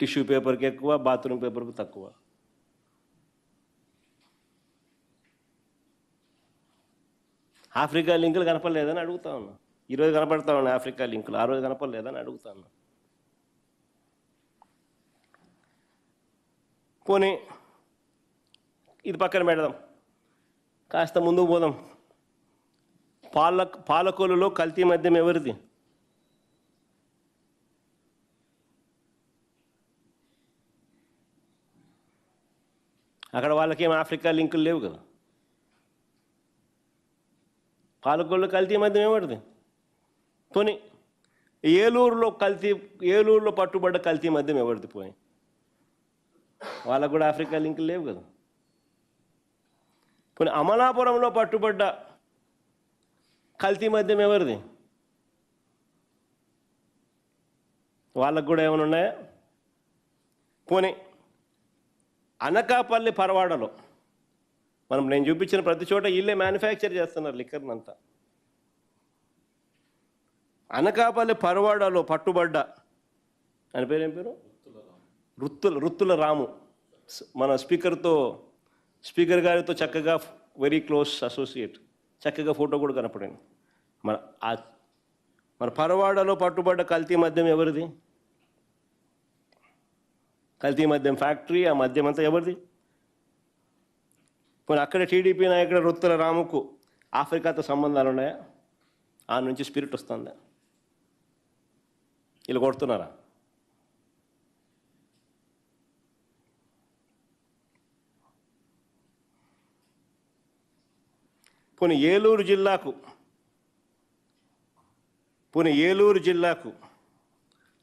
Tissue పేపర్కి ఎక్కువ bathroom పేపర్కి తక్కువ. ఆఫ్రికా లింకులు కనపడలేదని అడుగుతా ఉన్నా. ఈరోజు కనపడతా ఉన్నాయి ఆఫ్రికా లింకులు ఆ రోజు కనపడలేదని అడుగుతా ఉన్నా. పోనీ ఇది పక్కన పెడదాం. కాస్త ముందుకు పోదాం. పాల పాలకోలులో కల్తీ మద్యం ఎవరిది? అక్కడ వాళ్ళకేం ఆఫ్రికా లింకులు లేవు కదా. పాలకొల్లు కల్తీ మద్యం ఎవరిది పోనీ ఏలూరులో కల్తీ ఏలూరులో పట్టుబడ్డ కల్తీ మద్యం ఎవరిది పోయి వాళ్ళకు కూడా ఆఫ్రికా లింకులు లేవు కదా. పోనీ అమలాపురంలో పట్టుబడ్డ కల్తీ మద్యం ఎవరిది వాళ్ళకు కూడా ఏమైనా ఉన్నాయా? పోనీ అనకాపల్లి పరవాడలో. మనం నేను చూపించిన ప్రతి చోట వీళ్ళే మ్యానుఫ్యాక్చర్ చేస్తున్నారు లిక్కర్నంతా. అనకాపల్లి పరవాడలో పట్టుబడ్డ. అని పేరు ఏం పేరు? రుత్తుల రుత్తుల రాము. మన స్పీకర్తో స్పీకర్ గారితో చక్కగా వెరీ క్లోజ్ అసోసియేట్ చక్కగా ఫోటో కూడా కనపడింది. మన మన పరవాడలో పట్టుబడ్డ కల్తీ మద్యం ఎవరిది? కల్తీ మద్యం ఫ్యాక్టరీ ఆ మద్యం అంతా ఎవరిది? పోనీ అక్కడ టీడీపీ నాయకుడు రుత్తుల రాముకు ఆఫ్రికాతో సంబంధాలు ఉన్నాయా? ఆ నుంచి స్పిరిట్ వస్తుందా? వీళ్ళు కొడుతున్నారా? పోనీ ఏలూరు జిల్లాకు పోనీ ఏలూరు జిల్లాకు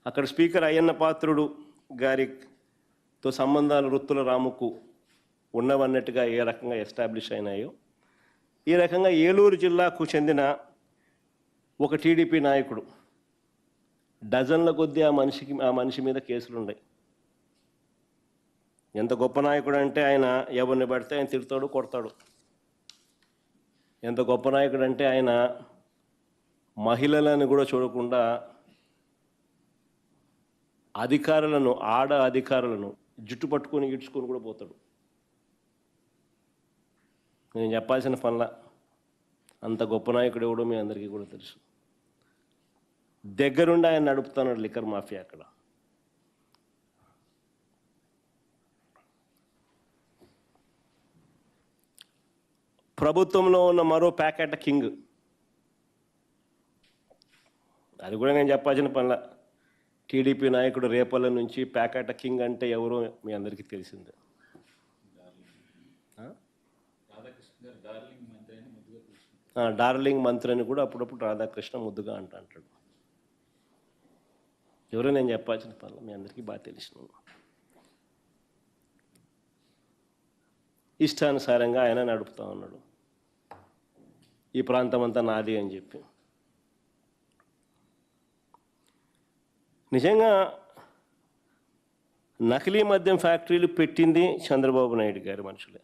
అక్కడ స్పీకర్ అయ్యన్న పాత్రుడు గారి తో సంబంధాలు వృత్తుల రాముకు ఉన్నవన్నట్టుగా ఏ రకంగా ఎస్టాబ్లిష్ అయినాయో ఈ రకంగా ఏలూరు జిల్లాకు చెందిన ఒక టీడీపీ నాయకుడు డజన్ల కొద్దీ ఆ మనిషికి ఆ మనిషి మీద కేసులు ఉన్నాయి ఎంత గొప్ప నాయకుడు అంటే ఆయన ఎవరిని పడితే ఆయన తిడతాడు కొడతాడు. ఎంత గొప్ప నాయకుడు అంటే ఆయన మహిళలను కూడా చూడకుండా అధికారులను ఆడ అధికారులను జుట్టు పట్టుకొని ఈడ్చుకొని కూడా పోతాడు. నేను చెప్పాల్సిన పనుల అంత గొప్ప నాయకుడు ఎవడో మీ అందరికీ కూడా తెలుసు. దగ్గరుండి ఆయన నడుపుతున్నాడు లిక్కర్ మాఫియా అక్కడ. ప్రభుత్వంలో ఉన్న మరో ప్యాకెట్ కింగ్. అది కూడా నేను చెప్పాల్సిన పనుల. టీడీపీ నాయకుడు రేపల్ల నుంచి ప్యాకెట్ కింగ్ అంటే ఎవరో మీ అందరికీ తెలిసిందే. డార్లింగ్ మంత్రి అని కూడా అప్పుడప్పుడు రాధాకృష్ణ ముద్దుగా అంట అంటాడు. ఎవరో నేను చెప్పాల్సిన పనులు మీ అందరికీ బాగా తెలిసిన ఇష్టానుసారంగా ఆయన నడుపుతా ఉన్నాడు. ఈ ప్రాంతం అంతా నాది అని చెప్పి. నిజంగా నకిలీ మద్యం ఫ్యాక్టరీలు పెట్టింది చంద్రబాబు నాయుడు గారి మనుషులే.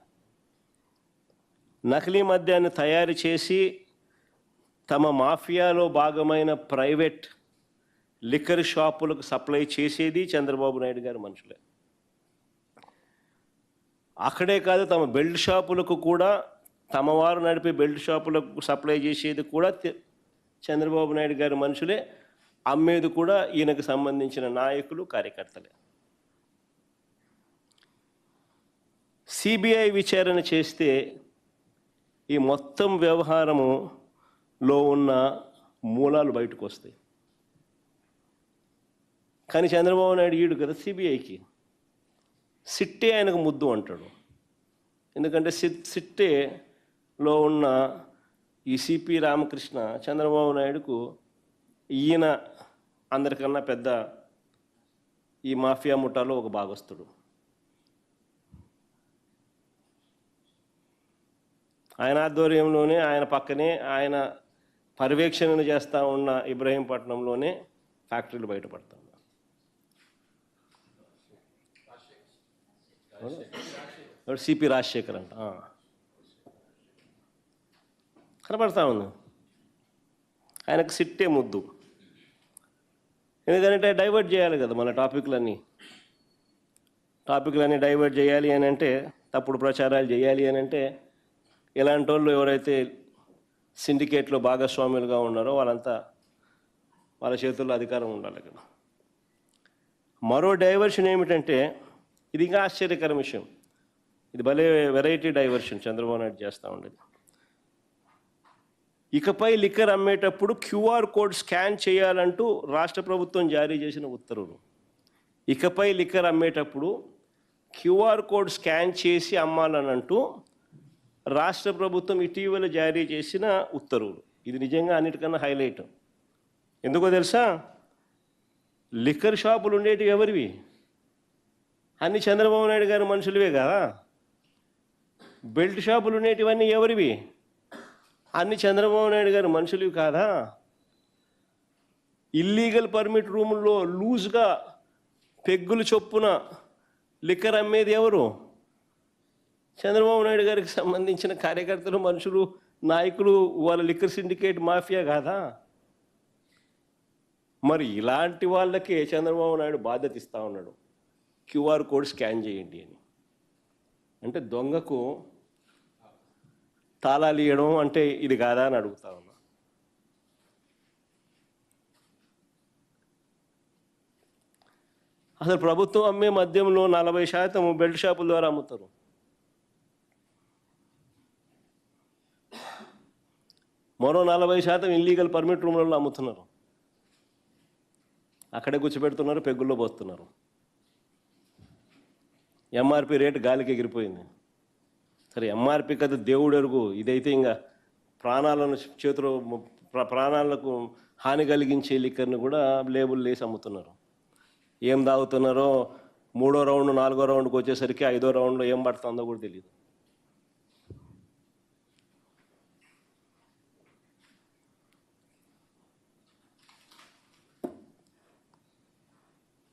నకిలీ మద్యాన్ని తయారు చేసి తమ మాఫియాలో భాగమైన ప్రైవేట్ లిక్కర్ షాపులకు సప్లై చేసేది చంద్రబాబు నాయుడు గారి మనుషులే. అక్కడే కాదు తమ బెల్ట్ షాపులకు కూడా తమ వారు నడిపే బెల్ట్ షాపులకు సప్లై చేసేది కూడా చంద్రబాబు నాయుడు గారి మనుషులే. అమ్మేది కూడా ఈయనకు సంబంధించిన నాయకులు కార్యకర్తలే. సిబిఐ విచారణ చేస్తే ఈ మొత్తం వ్యవహారములో ఉన్న మూలాలు బయటకు వస్తాయి కానీ చంద్రబాబు నాయుడు ఈడు కదా సిబిఐకి. సిట్టే ఆయనకు ముద్దు అంటాడు. ఎందుకంటే సిట్ సిట్టేలో ఉన్న ఈ సిపి రామకృష్ణ చంద్రబాబు నాయుడుకు ఈయన అందరికన్నా పెద్ద ఈ మాఫియా ముఠాలో ఒక భాగస్తుడు ఆయన ఆధ్వర్యంలోనే ఆయన పక్కనే ఆయన పర్యవేక్షణను చేస్తూ ఉన్న ఇబ్రహీంపట్నంలోనే ఫ్యాక్టరీలు బయటపడతా సిపి రాజశేఖర్ అంట. కనపడతా ఉంది. ఆయనకు సిట్టే ముద్దు. ఎందుకంటే డైవర్ట్ చేయాలి కదా మన టాపిక్లన్నీ. టాపిక్లన్నీ డైవర్ట్ చేయాలి అని అంటే తప్పుడు ప్రచారాలు చేయాలి అని అంటే ఇలాంటి వాళ్ళు ఎవరైతే సిండికేట్లో భాగస్వాములుగా ఉన్నారో వాళ్ళంతా వాళ్ళ చేతుల్లో అధికారం ఉండాలి కదా. మరో డైవర్షన్ ఏమిటంటే ఇది ఇంకా ఆశ్చర్యకర విషయం. ఇది భలే వెరైటీ డైవర్షన్ చంద్రబాబు నాయుడు చేస్తూ ఉండేది. ఇకపై లిక్కర్ అమ్మేటప్పుడు క్యూఆర్ కోడ్ స్కాన్ చేయాలంటూ రాష్ట్ర ప్రభుత్వం జారీ చేసిన ఉత్తర్వులు. ఇకపై లిక్కర్ అమ్మేటప్పుడు క్యూఆర్ కోడ్ స్కాన్ చేసి అమ్మాలని అంటూ రాష్ట్ర ప్రభుత్వం ఇటీవల జారీ చేసిన ఉత్తర్వులు. ఇది నిజంగా అన్నిటికన్నా హైలైట్. ఎందుకో తెలుసా? లిక్కర్ షాపులు ఉండేటివి ఎవరివి? అన్ని చంద్రబాబు నాయుడు గారి మనుషులవే కదా. బెల్ట్ షాపులు ఉండేటివన్నీ ఎవరివి? అన్ని చంద్రబాబు నాయుడు గారి మనుషులు కాదా? ఇల్లీగల్ పర్మిట్ రూముల్లో లూజ్గా పెగ్గులు చొప్పున లిక్కర్ అమ్మేది ఎవరు? చంద్రబాబు నాయుడు గారికి సంబంధించిన కార్యకర్తలు మనుషులు నాయకులు వాళ్ళ లిక్కర్ సిండికేట్ మాఫియా కాదా? మరి ఇలాంటి వాళ్ళకే చంద్రబాబు నాయుడు బాధ్యత ఇస్తూ ఉన్నాడు. క్యూఆర్ కోడ్ స్కాన్ చేయండి అని. అంటే దొంగకు తాళాలు ఇవ్వడం అంటే ఇది కాదా అని అడుగుతా ఉన్నా. అసలు ప్రభుత్వం అమ్మే మద్యంలో నలభై శాతం బెల్ట్ షాపుల ద్వారా అమ్ముతారు. మరో నలభై శాతం ఇల్లీగల్ పర్మిట్ రూమ్లలో అమ్ముతున్నారు. అక్కడే కూర్చోబెడుతున్నారు పెగ్గుల్లో పోస్తున్నారు. ఎంఆర్పి రేటు గాలికి ఎగిరిపోయింది. సరే ఎంఆర్పి కదా దేవుడు అరుగు. ఇదైతే ఇంకా ప్రాణాలను చేతిలో ప్రాణాలకు హాని కలిగించే లిక్కర్ని కూడా లేబుల్ వేసి అమ్ముతున్నారు. ఏం తాగుతున్నారో మూడో రౌండ్ నాలుగో రౌండ్కి వచ్చేసరికి ఐదో రౌండ్లో ఏం పడుతుందో కూడా తెలియదు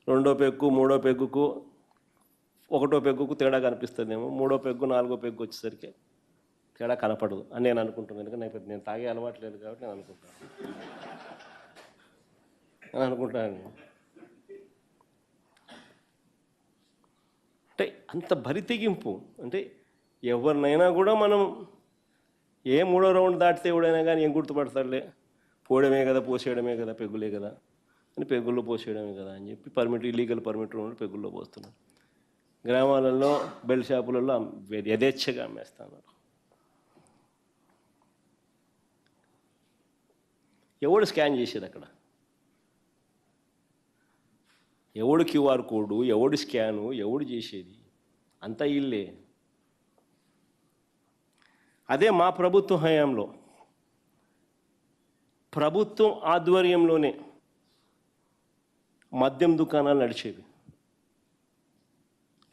రెండో పెగ్గు మూడో పెగ్గుకు ఒకటో పెగ్గుకు తేడా కనిపిస్తుందేమో మూడో పెగ్గు నాలుగో పెగ్గు వచ్చేసరికి తేడా కనపడదు అని నేను అనుకుంటున్నాను. ఎందుకంటే నాకు నేను తాగే అలవాటు లేదు కాబట్టి నేను అనుకుంటాను నేను అనుకుంటాను అంటే అంత బరితెగింపు అంటే ఎవరినైనా కూడా మనం ఏ మూడో రౌండ్ దాటితే ఎవడైనా కానీ ఏం గుర్తుపడతాడులే? పోవడమే కదా పోసేయడమే కదా పెగ్గులే కదా అని పెగ్గుల్లో పోసేయడమే కదా అని చెప్పి పర్మిట్ ఇల్లీగల్ పర్మిట్ రూమ్లో పెగ్గుల్లో పోస్తున్నారు. గ్రామాలలో బెల్ట్ షాపులలో యథేచ్ఛగా అమ్మేస్తున్నారు. ఎవడు స్కాన్ చేసేది అక్కడ? ఎవడు క్యూఆర్ కోడు ఎవడు స్కాను ఎవడు చేసేది? అంతా ఇల్లే. అదే మా ప్రభుత్వ హయాంలో. ప్రభుత్వం ఆధ్వర్యంలోనే మద్యం దుకాణాలు నడిచేవి.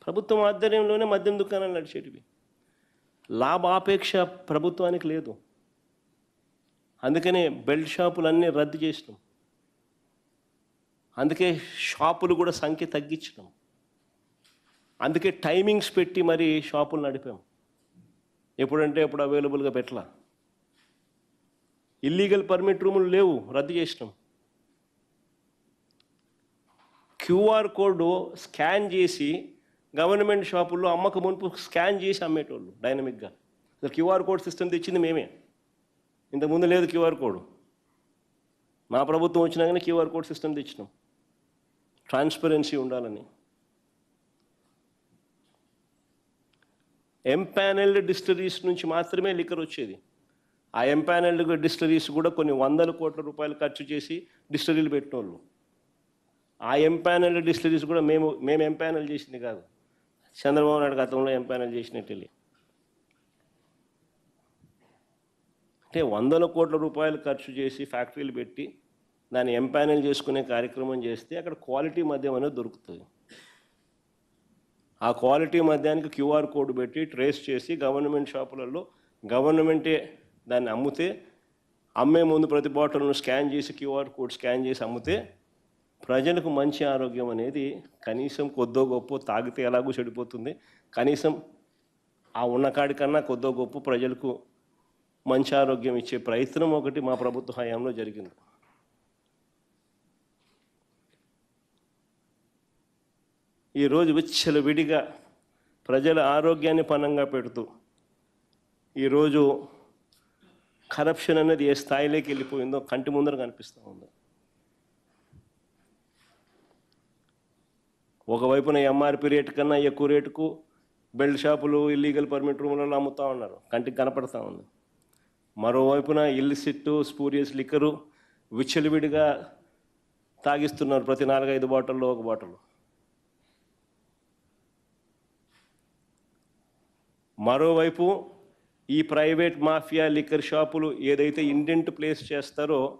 ప్రభుత్వం ఆధ్వర్యంలోనే మద్యం దుకాణాలు నడిచేటివి. లాభాపేక్ష ప్రభుత్వానికి లేదు. అందుకనే బెల్ట్ షాపులన్నీ రద్దు చేసినాం. అందుకే షాపులు కూడా సంఖ్య తగ్గించడం అందుకే టైమింగ్స్ పెట్టి మరి షాపులు నడిపాం. ఎప్పుడంటే ఎప్పుడు అవైలబుల్గా పెట్టలా. ఇల్లీగల్ పర్మిట్ రూములు లేవు రద్దు చేసినాం. క్యూఆర్ కోడ్ స్కాన్ చేసి గవర్నమెంట్ షాపుల్లో అమ్మక మునుపు స్కాన్ చేసి అమ్మేటోళ్ళు డైనమిక్గా. అసలు క్యూఆర్ కోడ్ సిస్టమ్ తెచ్చింది మేమే. ఇంతకుముందు లేదు క్యూఆర్ కోడ్. మా ప్రభుత్వం వచ్చినాకనే క్యూఆర్ కోడ్ సిస్టమ్ తెచ్చినాం. ట్రాన్స్పరెన్సీ ఉండాలని. ఎంపానెల్డ్ డిస్టరీస్ నుంచి మాత్రమే లిక్కర్ వచ్చేది. ఆ ఎంపానెల్డ్ డిస్టరీస్ కూడా కొన్ని వందల కోట్ల రూపాయలు ఖర్చు చేసి డిస్టరీలు పెట్టినోళ్ళు. ఆ ఎంపానెల్డ్ డిస్టరీస్ కూడా మేము మేము ఎంపానెల్ చేసింది కాదు. చంద్రబాబు నాయుడు గతంలో ఎంపానెల్ చేసినట్టు అంటే వందల కోట్ల రూపాయలు ఖర్చు చేసి ఫ్యాక్టరీలు పెట్టి దాన్ని ఎంపానల్ చేసుకునే కార్యక్రమం చేస్తే అక్కడ క్వాలిటీ మద్యం అనేది దొరుకుతుంది. ఆ క్వాలిటీ మద్యానికి క్యూఆర్ కోడ్ పెట్టి ట్రేస్ చేసి గవర్నమెంట్ షాపులలో గవర్నమెంటే దాన్ని అమ్మితే అమ్మే ముందు ప్రతి బాటిల్ను స్కాన్ చేసి క్యూఆర్ కోడ్ స్కాన్ చేసి అమ్మితే ప్రజలకు మంచి ఆరోగ్యం అనేది కనీసం కొద్దో గొప్ప తాగితే ఎలాగూ చెడిపోతుంది. కనీసం ఆ ఉన్న కన్నా కొద్దో గొప్ప ప్రజలకు మంచి ఆరోగ్యం ఇచ్చే ప్రయత్నం ఒకటి మా ప్రభుత్వ హయాంలో జరిగింది. ఈరోజు విచ్చలవిడిగా ప్రజల ఆరోగ్యాన్ని పనంగా పెడుతూ ఈరోజు కరప్షన్ అనేది ఏ స్థాయిలోకి వెళ్ళిపోయిందో కంటి ముందర కనిపిస్తూ ఉంది. ఒకవైపున ఎంఆర్పి రేటు కన్నా ఎక్కువ రేటుకు బెల్ట్ షాపులు ఇల్లీగల్ పర్మిట్ రూములలో అమ్ముతూ ఉన్నారు. కంటికి కనపడతా ఉంది. మరోవైపున ఇల్లిసిట్టు స్పూరియస్ లిక్కరు విచ్చలివిడిగా తాగిస్తున్నారు ప్రతి నాలుగైదు బాటిల్లో ఒక బాటిల్. మరోవైపు ఈ ప్రైవేట్ మాఫియా లిక్కర్ షాపులు ఏదైతే ఇండెంట్ ప్లేస్ చేస్తారో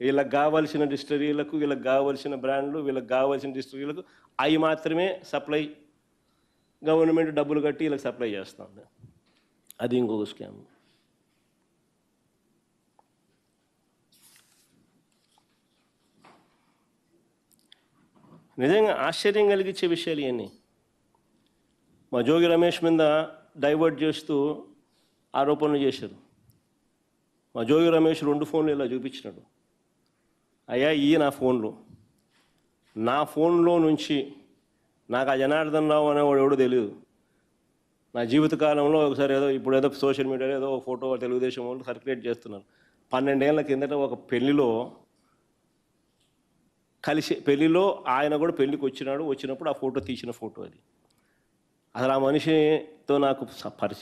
వీళ్ళకి కావాల్సిన డిస్టరీలకు వీళ్ళకి కావాల్సిన బ్రాండ్లు వీళ్ళకి కావాల్సిన డిస్టరీలకు అవి మాత్రమే సప్లై గవర్నమెంట్ డబ్బులు కట్టి వీళ్ళకి సప్లై చేస్తుంది అది ఇంకొక స్కామ్. నిజంగా ఆశ్చర్యం కలిగించే విషయాలు ఇవన్నీ. మా జోగి రమేష్ మీద డైవర్ట్ చేస్తూ ఆరోపణలు చేశారు. మా జోగి రమేష్ రెండు ఫోన్లు ఇలా చూపించినాడు. అయ్యా ఈ నా ఫోన్లు. నా ఫోన్లో నుంచి నాకు ఆ జనార్దన్ రావు అనేవాడు ఎవడో తెలియదు నా జీవితకాలంలో ఒకసారి ఏదో ఇప్పుడు ఏదో సోషల్ మీడియాలో ఏదో ఒక ఫోటో తెలుగుదేశం వాళ్ళు సర్క్యులేట్ చేస్తున్నారు. పన్నెండేళ్ళ కిందట ఒక పెళ్ళిలో కలిసి పెళ్ళిలో ఆయన కూడా పెళ్ళికి వచ్చినాడు. వచ్చినప్పుడు ఆ ఫోటో తీసిన ఫోటో అది. అసలు ఆ మనిషితో నాకు పరిచయం